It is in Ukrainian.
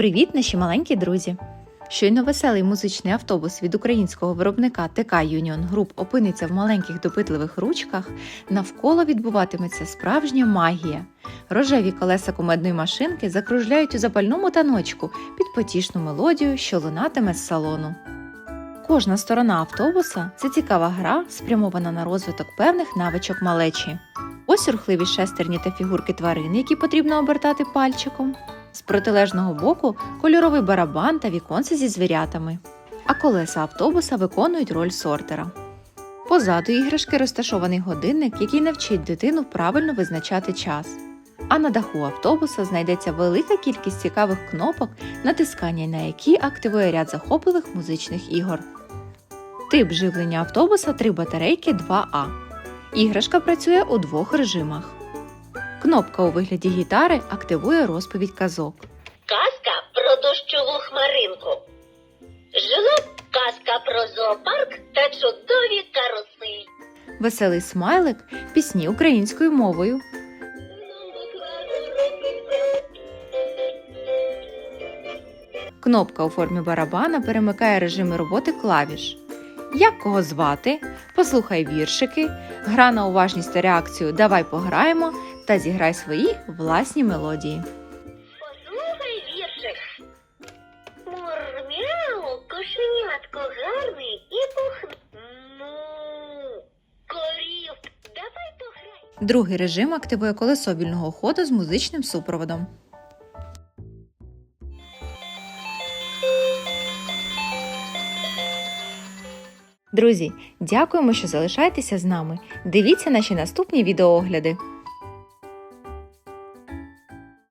Привіт, наші маленькі друзі! Щойно веселий музичний автобус від українського виробника ТК Юніон Груп опиниться в маленьких допитливих ручках, навколо відбуватиметься справжня магія. Рожеві колеса кумедної машинки закружляють у запальному таночку під потішну мелодію, що лунатиме з салону. Кожна сторона автобуса це цікава гра, спрямована на розвиток певних навичок малечі. Ось рухливі шестерні та фігурки тварин, які потрібно обертати пальчиком. З протилежного боку кольоровий барабан та віконце зі звірятами. А колеса автобуса виконують роль сортера. Позаду іграшки розташований годинник, який навчить дитину правильно визначати час. А на даху автобуса знайдеться велика кількість цікавих кнопок, натискання на які активує ряд захопливих музичних ігор. Тип живлення автобуса 3 батарейки 2А. Іграшка працює у двох режимах. Кнопка у вигляді гітари активує розповідь казок. Казка про дощову хмаринку. Жила казка про зоопарк та чудові каруси. Веселий смайлик пісні українською мовою. Кнопка у формі барабана перемикає режими роботи клавіш. Як кого звати? Послухай віршики, гра на уважність та реакцію Давай пограємо та зіграй свої власні мелодії. Послухай віршик. Мурмяу, кошенятко гарний і пухний. Ну, корів, давай пограй. Другий режим активує колесо вільного ходу з музичним супроводом. Друзі, дякуємо, що залишаєтеся з нами. Дивіться наші наступні відеоогляди.